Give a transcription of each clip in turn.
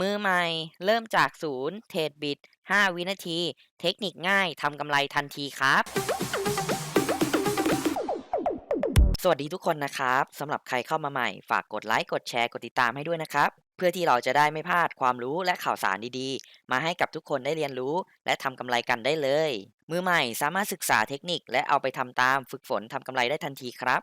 มือใหม่ เริ่มจากศูนย์เทรดบิต5วินาที เทคนิคง่ายทำกำไรทันทีครับ สวัสดีทุกคนนะครับสำหรับใครเข้ามาใหม่ ฝากกดไลค์กดแชร์กดติดตามให้ด้วยนะครับ เพื่อที่เราจะได้ไม่พลาดความรู้และข่าวสารดีๆ มาให้กับทุกคนได้เรียนรู้ และทำกำไรกันได้เลย มือใหม่สามารถศึกษาเทคนิคและเอาไปทำตามฝึกฝนทำกำไรได้ทันทีครับ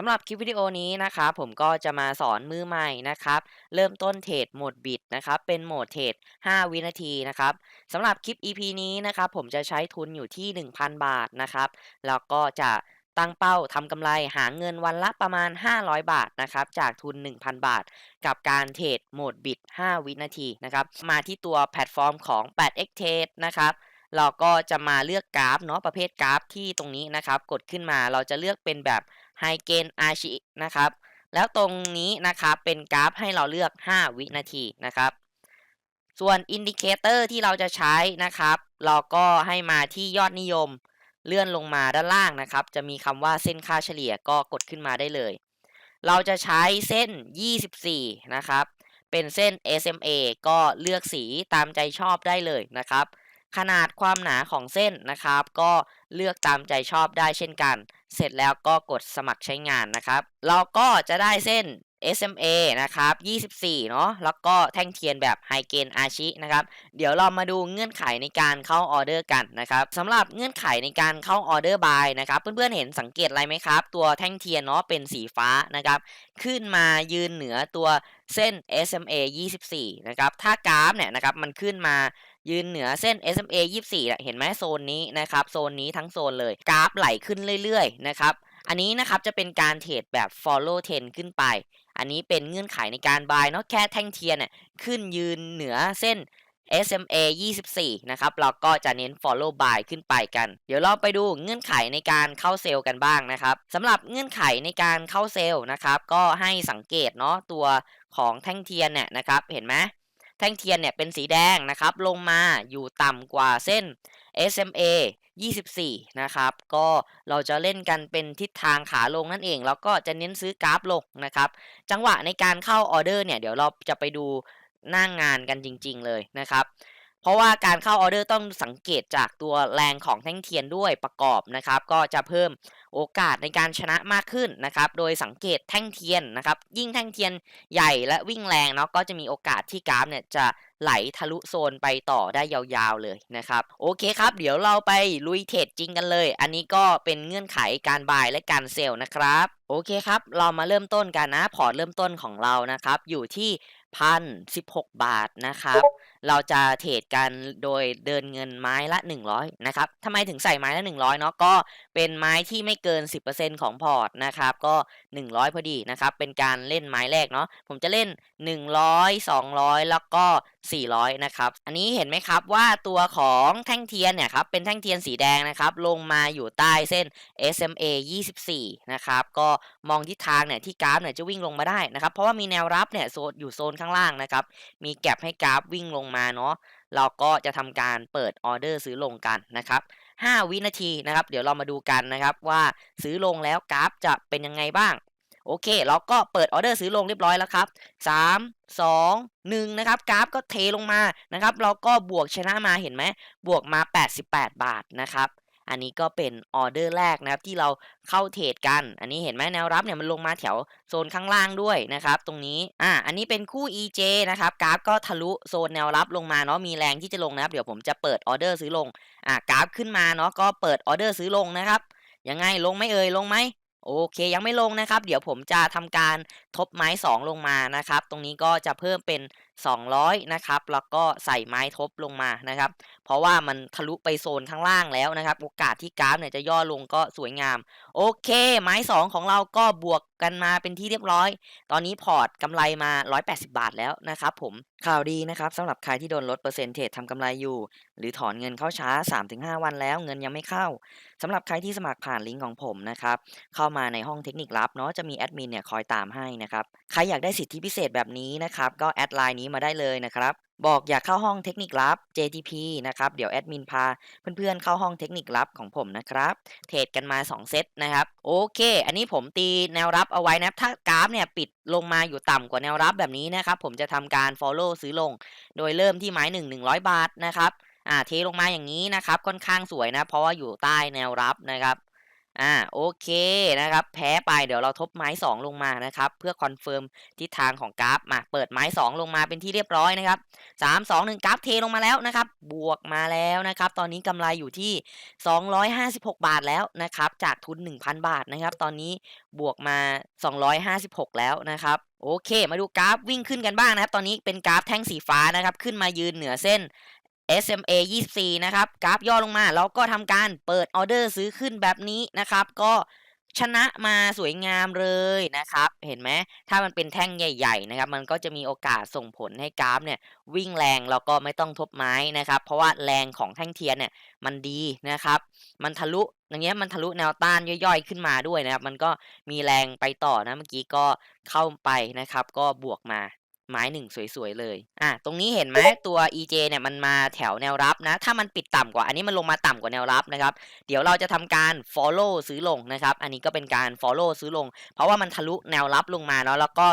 สำหรับคลิปวิดีโอนี้นะครับผมก็จะมาสอนมือใหม่นะครับเริ่มต้นเทรดโหมดบิตนะครับเป็นโหมดเทรด5 วินาทีนะครับสำหรับคลิป EP นี้นะครับผมจะใช้ทุนอยู่ที่ 1,000 บาทนะครับแล้วก็จะตั้งเป้าทำกำไรหาเงินวันละประมาณ 500 บาทนะครับจากทุน 1,000 บาท กับการเทรดโหมดบิต5วินาทีนะครับมาที่ตัวแพลตฟอร์มของ 8x Trade นะครับเราก็จะมาเลือกกราฟเนาะประเภทกราฟที่ตรงนี้นะครับกดขึ้นมาเราจะเลือกเป็นแบบ High Gain Archi นะครับ แล้วตรงนี้นะครับเป็นกราฟให้เราเลือก 5 วินาทีนะครับ ส่วนอินดิเคเตอร์ที่เราจะใช้นะครับ เราก็ให้มาที่ยอดนิยมเลื่อนลงมาด้านล่างนะครับ จะมีคำว่าเส้นค่าเฉลี่ยก็กดขึ้นมาได้เลย เราจะใช้เส้น 24 นะครับ เป็นเส้น SMA ก็เลือกสีตามใจชอบได้เลยนะครับ ขนาดความหนาของเส้นนะครับ ก็เลือกตามใจชอบได้เช่นกัน เสร็จแล้วก็กดสมัครใช้งานนะครับ เราก็จะได้เส้น SMA นะครับ 24 เนาะ แล้วก็แท่งเทียนแบบ High Gain Archi นะครับ เดี๋ยวเรามาดูเงื่อนไขในการเข้าออเดอร์กันนะครับสำหรับเงื่อนไขในการเข้าออเดอร์บายนะครับ เพื่อนๆเห็นสังเกตอะไรไหมครับ ตัวแท่งเทียนเนาะเป็นสีฟ้านะครับ ขึ้นมายืนเหนือตัวเส้น SMA 24 นะครับ ถ้ากราฟเนี่ยนะครับมันขึ้นมา ยืนเหนือเส้น SMA 24 เห็นไหมโซนนี้นะครับ โซนนี้ทั้งโซนเลย กราฟไหลขึ้นเรื่อยๆ นะครับ อันนี้นะครับจะเป็นการเทรดแบบ follow trend ขึ้นไป อันนี้เป็นเงื่อนไขในการ buy เนาะแค่แท่งเทียนเนี่ยขึ้นยืนเหนือเส้น SMA 24 นะครับ เราก็จะเน้น follow buy ขึ้นไปกัน เดี๋ยวเราไปดูเงื่อนไขในการเข้าเซลล์กันบ้างนะครับสำหรับเงื่อนไขในการเข้าเซลล์นะครับ ก็ให้สังเกตเนาะตัวของแท่งเทียนเนี่ยนะครับ เห็นไหม แท่งเทียนเนี่ยเป็นสีแดงนะครับ ลงมาอยู่ต่ำกว่าเส้น SMA 24 นะครับ ก็เราจะเล่นกันเป็นทิศทางขาลงนั่นเอง แล้วก็จะเน้นซื้อกราฟลงนะครับ จังหวะในการเข้าออเดอร์เนี่ย เดี๋ยวเราจะไปดูหน้างงานกันจริง ๆ เลยนะครับ ราะว่าการเข้าออเดอร์ต้องสังเกตจากตัวแรงของแท่งเทียนด้วยประกอบนะครับ ก็จะเพิ่มโอกาสในการชนะมากขึ้นนะครับ โดยสังเกตแท่งเทียนนะครับ ยิ่งแท่งเทียนใหญ่และวิ่งแรงเนาะก็จะมีโอกาสที่กราฟเนี่ยจะไหลทะลุโซนไปต่อได้ยาวๆเลยนะครับ โอเคครับ เดี๋ยวเราไปลุยเทรดจริงกันเลย อันนี้ก็เป็นเงื่อนไขการบายและการเซลล์นะครับ โอเคครับ เรามาเริ่มต้นกันนะ พอร์ตเริ่มต้นของเรานะครับ อยู่ที่พันสิบหกบาทนะครับ เราจะเทรดกันโดยเดินเงินไม้ละ 100 นะครับทำไมถึงใส่ไม้ละ 100 เนาะก็เป็นไม้ที่ไม่เกิน 10%ของพอร์ตนะครับ ก็ 100 พอดีนะครับ เป็นการเล่นไม้แรกเนาะ ผมจะเล่น 100 200 แล้วก็ 400 นะครับ อันนี้เห็นไหมครับว่าตัวของแท่งเทียนเนี่ยครับ เป็นแท่งเทียนสีแดงนะครับ ลงมาอยู่ใต้เส้น SMA 24 นะครับ ก็มองทิศทางเนี่ยที่กราฟเนี่ยจะวิ่งลงมาได้นะครับ เพราะว่ามีแนวรับเนี่ยโซนอยู่โซนข้างล่างนะครับ มีแก็บให้กราฟวิ่งลงมาเนาะเราก็จะทำการเปิดออเดอร์ซื้อลงกันนะครับ 5 วินาทีนะครับ เดี๋ยวเรามาดูกันนะครับว่าซื้อลงแล้วกราฟจะเป็นยังไงบ้าง โอเค เราก็เปิดออเดอร์ซื้อลงเรียบร้อยแล้วครับ 3 2 1 นะครับ กราฟก็เทลงมานะครับ เราก็บวกชนะมาเห็นไหมบวกมา 88 บาทนะครับ อันนี้ก็เป็นออเดอร์แรกนะครับที่เราเข้าเทรดกัน อันนี้เห็นไหมแนวรับเนี่ยมันลงมาแถวโซนข้างล่างด้วยนะครับตรงนี้อ่าอันนี้เป็นคู่ EJ นะครับกราฟก็ทะลุโซนแนวรับลงมาเนาะมีแรงที่จะลงนะครับเดี๋ยวผมจะเปิดออเดอร์ซื้อลงอ่ากราฟขึ้นมาเนาะก็เปิดออเดอร์ซื้อลงนะครับยังไงลงไม่เอ่ยลงไหมโอเคยังไม่ลงนะครับ เดี๋ยวผมจะทำการทบไม้2ลงมานะครับ ตรงนี้ก็จะเพิ่มเป็น 200 นะครับ แล้วก็ใส่ไม้ทบลงมานะครับ เพราะว่ามันทะลุไปโซนข้างล่างแล้วนะครับ โอกาสที่กราฟเนี่ยจะย่อลงก็สวยงาม โอเค ไม้ 2 ของเราก็บวกกันมาเป็นที่เรียบร้อย ตอนนี้พอร์ตกำไรมา 180 บาทแล้วนะครับผม ข่าวดีนะครับสำหรับใครที่โดนลดเปอร์เซ็นต์เทรดทำกำไรอยู่ หรือถอนเงินเข้าช้า 3-5 วันแล้วเงินยังไม่เข้าสำหรับใครที่สมัครผ่านลิงก์ของผมนะครับ เข้ามาในห้องเทคนิคลับเนาะ จะมีแอดมินเนี่ยคอยตามให้นะนะครับ ใครอยากได้สิทธิพิเศษแบบนี้นะครับ ก็แอดไลน์นี้มาได้เลยนะครับ บอกอยากเข้าห้องเทคนิคลับ JTP นะครับ เดี๋ยวแอดมินพาเพื่อนๆเข้าห้องเทคนิคลับของผมนะครับ เทรดกันมา 2 เซตนะครับ โอเค อันนี้ผมตีแนวรับเอาไว้นะ ถ้ากราฟเนี่ยปิดลงมาอยู่ต่ำกว่าแนวรับแบบนี้นะครับ ผมจะทำการ follow ซื้อลง โดยเริ่มที่ไม้1 100 บาทนะครับ อ่า เทลงมาอย่างนี้นะครับ ค่อนข้างสวยนะ เพราะว่าอยู่ใต้แนวรับนะครับ อ่าโอเคนะครับ แพ้ไปเดี๋ยวเราทบไม้ 2 ลงมานะครับ เพื่อคอนเฟิร์มทิศทางของกราฟมาเปิดไม้ 2 ลงมาเป็นที่เรียบร้อยนะครับ 3 2 1 กราฟเทลงมาแล้วนะครับ บวกมาแล้วนะครับ ตอนนี้กำไรอยู่ที่ 256 บาทแล้วนะครับ จากทุน 1,000 บาทนะครับ ตอนนี้บวกมา 256 แล้วนะครับโอเค มาดูกราฟวิ่งขึ้นกันบ้างนะครับ ตอนนี้เป็นกราฟแท่งสีฟ้านะครับ ขึ้นมายืนเหนือเส้น SMA 24 นะครับ กราฟย่อลงมาเราก็ทำการเปิดออเดอร์ซื้อขึ้นแบบนี้นะครับ ก็ชนะมาสวยงามเลยนะครับ เห็นไหมถ้ามันเป็นแท่งใหญ่ ๆ นะครับ มันก็จะมีโอกาสส่งผลให้กราฟเนี่ยวิ่งแรงแล้วก็ไม่ต้องทบไม้นะครับ เพราะว่าแรงของแท่งเทียนเนี่ยมันดีนะครับ มันทะลุอย่างเงี้ยมันทะลุแนวต้านย่อยๆ ขึ้นมาด้วยนะครับ มันก็มีแรงไปต่อนะเมื่อกี้ก็เข้าไปนะครับ ก็บวกมา ไม้หนึ่งสวยๆเลย อะ ตรงนี้เห็นไหมตัว EJ เนี่ยมันมาแถวแนวรับนะ ถ้ามันปิดต่ำกว่า อันนี้มันลงมาต่ำกว่าแนวรับนะครับ เดี๋ยวเราจะทำการ follow ซื้อลงนะครับ อันนี้ก็เป็นการ follow ซื้อลง เพราะว่ามันทะลุแนวรับลงมาเนาะ แล้วก็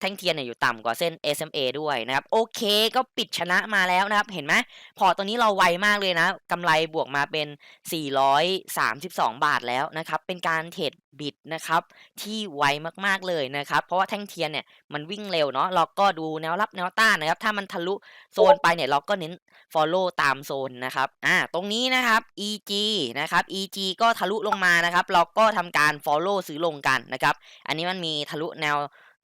แท่งเทียนเนี่ยอยู่ต่ำกว่าเส้น SMA ด้วยนะครับ โอเคก็ปิดชนะมาแล้วนะครับ เห็นไหมพอตตัวนี้เราไวมากเลยนะกำไรบวกมาเป็น 432 บาทแล้วนะครับ เป็นการเทรดบิดนะครับที่ไวมากๆเลยนะครับ เพราะว่าแท่งเทียนเนี่ยมันวิ่งเร็วเนาะเราก็ดูแนวรับแนวต้านนะครับ ถ้ามันทะลุโซนไปเนี่ยเราก็เน้น follow ตามโซนนะครับอ่าตรงนี้นะครับ EG นะครับ EG ก็ทะลุลงมานะครับ เราก็ทำการ follow ซื้อลงกันนะครับ อันนี้มันมีทะลุแนว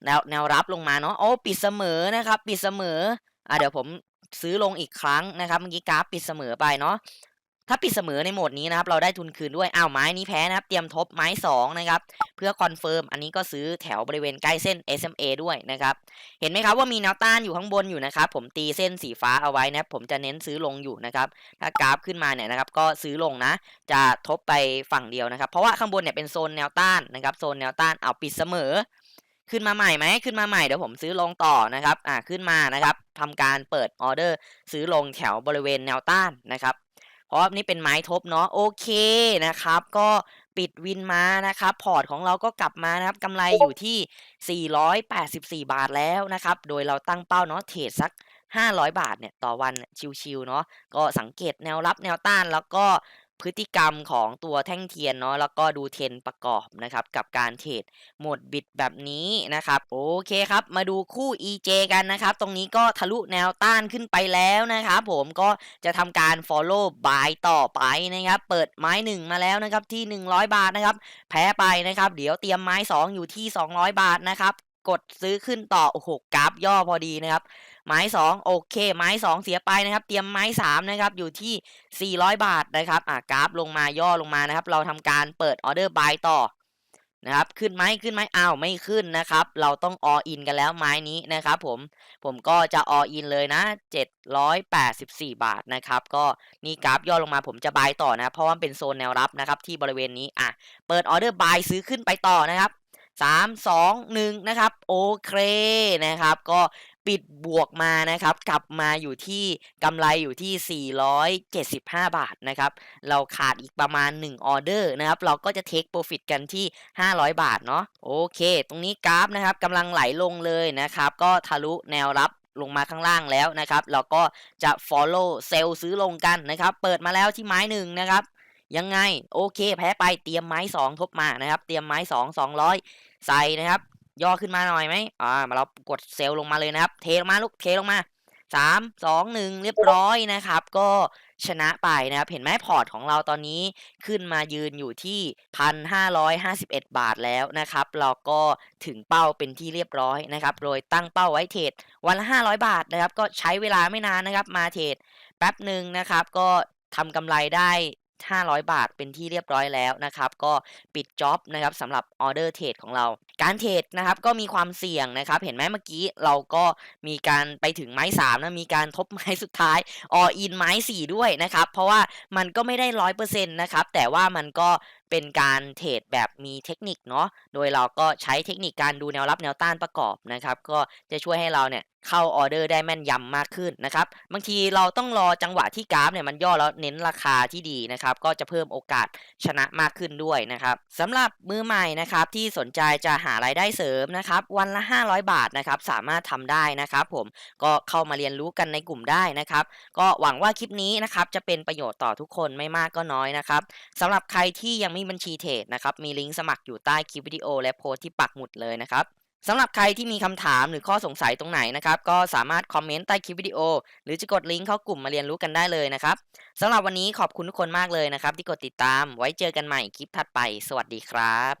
แนวแนวรับลงมาเนาะโอ้ปิดเสมอนะครับ ปิดเสมออ่าเดี๋ยวผมซื้อลงอีกครั้งนะครับเมื่อกี้กราฟปิดเสมอไปเนาะถ้าปิดเสมอในโหมดนี้นะครับ เราได้ทุนคืนด้วยอ้าวไม้นี้แพ้นะครับ เตรียมทบไม้2นะครับ เพื่อคอนเฟิร์มอันนี้ก็ซื้อแถวบริเวณใกล้เส้น SMA ด้วยนะครับ เห็นไหมครับว่ามีแนวต้านอยู่ข้างบนอยู่นะครับ ผมตีเส้นสีฟ้าเอาไว้นะครับผมจะเน้นซื้อลงอยู่นะครับ ถ้ากราฟขึ้นมาเนี่ยนะครับ ก็ซื้อลงนะ จะทบไปฝั่งเดียวนะครับ เพราะว่าข้างบนเนี่ยเป็นโซนแนวต้านนะครับ โซนแนวต้านเอาปิดเสมอ ขึ้นมาใหม่ไหมขึ้นมาใหม่เดี๋ยวผมซื้อลงต่อนะครับอ่าขึ้นมานะครับทำการเปิดออเดอร์ซื้อลงแถวบริเวณแนวต้านนะครับเพราะนี่เป็นไม้ทบเนาะโอเคนะครับ ก็ปิดวินมานะครับ พอร์ตของเราก็กลับมานะครับกำไรอยู่ที่ 484 บาทแล้วนะครับ โดยเราตั้งเป้าเนาะเทรดสัก 500 บาทเนี่ยต่อวันชิวๆเนาะก็สังเกตแนวรับแนวต้านแล้วก็ พฤติกรรมของตัวแท่งเทียนเนาะแล้วก็ดูเทนประกอบนะครับ กับการเทรดหมดบิดแบบนี้นะครับ โอเคครับ มาดูคู่ EJ กันนะครับ ตรงนี้ก็ทะลุแนวต้านขึ้นไปแล้วนะครับ ผมก็จะทำการ follow buy ต่อไปนะครับ เปิดไม้1มาแล้วนะครับที่ 100 บาทนะครับ แพ้ไปนะครับ เดี๋ยวเตรียมไม้ 2 อยู่ที่ 200 บาทนะครับ กดซื้อขึ้นต่อโอ้โหกราฟย่อพอดีนะครับ ไม้2โอเค ไม้2เสียไปนะครับ เตรียมไม้3นะครับอยู่ที่ 400 บาทนะครับอ่ากราฟลงมาย่อลงมานะครับ เราทำการเปิดออเดอร์บายต่อนะครับขึ้นไหมขึ้นไหมอ้าวไม่ขึ้นนะครับ เราต้องออินกันแล้วไม้นี้นะครับผมผมก็จะออินเลยนะ 784 บาทนะครับ ก็นี่กราฟย่อลงมาผมจะบายต่อนะ เพราะว่าเป็นโซนแนวรับนะครับที่บริเวณนี้อะเปิดออเดอร์บายซื้อขึ้นไปต่อนะครับ 3 2 1 นะครับ โอเคนะครับ ก็ปิดบวกมานะครับ กลับมาอยู่ที่กำไรอยู่ที่ 475 บาทนะครับ เราขาดอีกประมาณ 1 ออเดอร์นะครับ เราก็จะเทคโปรฟิตกันที่ 500 บาทเนาะโอเค ตรงนี้กราฟนะครับกำลังไหลลงเลยนะครับ ก็ทะลุแนวรับลงมาข้างล่างแล้วนะครับ เราก็จะ follow เซลล์ซื้อลงกันนะครับ เปิดมาแล้วที่ไม้หนึ่งนะครับ ยังไง โอเค แพ้ไปเตรียมไม้2ทบมานะครับ เตรียมไม้2 200ใส่นะครับ ย่อขึ้นมาหน่อยไหมอ่ามาเรากดเซลล์ลงมาเลยนะครับ เทลงมาลูกเทลงมา3 2 1เรียบร้อยนะครับ ก็ชนะไปนะครับ เห็นไหมพอร์ตของเราตอนนี้ขึ้นมายืนอยู่ที่1,551บเอ็ดบาทแล้วนะครับ เราก็ถึงเป้าเป็นที่เรียบร้อยนะครับ โดยตั้งเป้าไว้เทรดวันละ500บาทนะครับ ก็ใช้เวลาไม่นานนะครับ มาเทรดแป๊บหนึ่งนะครับ ก็ทำกำไรได้ 500 บาทเป็นที่เรียบร้อยแล้วนะครับ ก็ปิดจ็อบนะครับสำหรับออเดอร์เทรดของเรา การเทรดนะครับก็มีความเสี่ยงนะครับ เห็นไหมเมื่อกี้เราก็มีการไปถึงไม้3นะมีการทบไม้สุดท้ายออินไม้ 4 ด้วยนะครับ เพราะว่ามันก็ไม่ได้ร้อยเปอร์เซ็นต์นะครับ แต่ว่ามันก็ เป็นการเทรดแบบมีเทคนิคเนาะ โดยเราก็ใช้เทคนิคการดูแนวรับแนวต้านประกอบนะครับ ก็จะช่วยให้เราเนี่ยเข้าออเดอร์ได้แม่นยำมากขึ้นนะครับ บางทีเราต้องรอจังหวะที่กราฟเนี่ยมันย่อแล้วเน้นราคาที่ดีนะครับ ก็จะเพิ่มโอกาสชนะมากขึ้นด้วยนะครับสำหรับมือใหม่นะครับที่สนใจจะหารายได้เสริมนะครับ วันละ 500 บาทนะครับสามารถทำได้นะครับ ผมก็เข้ามาเรียนรู้กันในกลุ่มได้นะครับ ก็หวังว่าคลิปนี้นะครับจะเป็นประโยชน์ต่อทุกคนไม่มากก็น้อยนะครับสำหรับใครที่ยังมีบัญชีเทรดนะครับ มีลิงก์สมัครอยู่ใต้คลิปวิดีโอ และโพสที่ปักหมุดเลยนะครับสำหรับใครที่มีคำถามหรือข้อสงสัยตรงไหนนะครับ ก็สามารถคอมเมนต์ใต้คลิปวิดีโอ หรือจะกดลิงก์เข้ากลุ่มมาเรียนรู้กันได้เลยนะครับสำหรับวันนี้ขอบคุณทุกคนมากเลยนะครับ ที่กดติดตามไว้เจอกันใหม่คลิปถัดไป สวัสดีครับ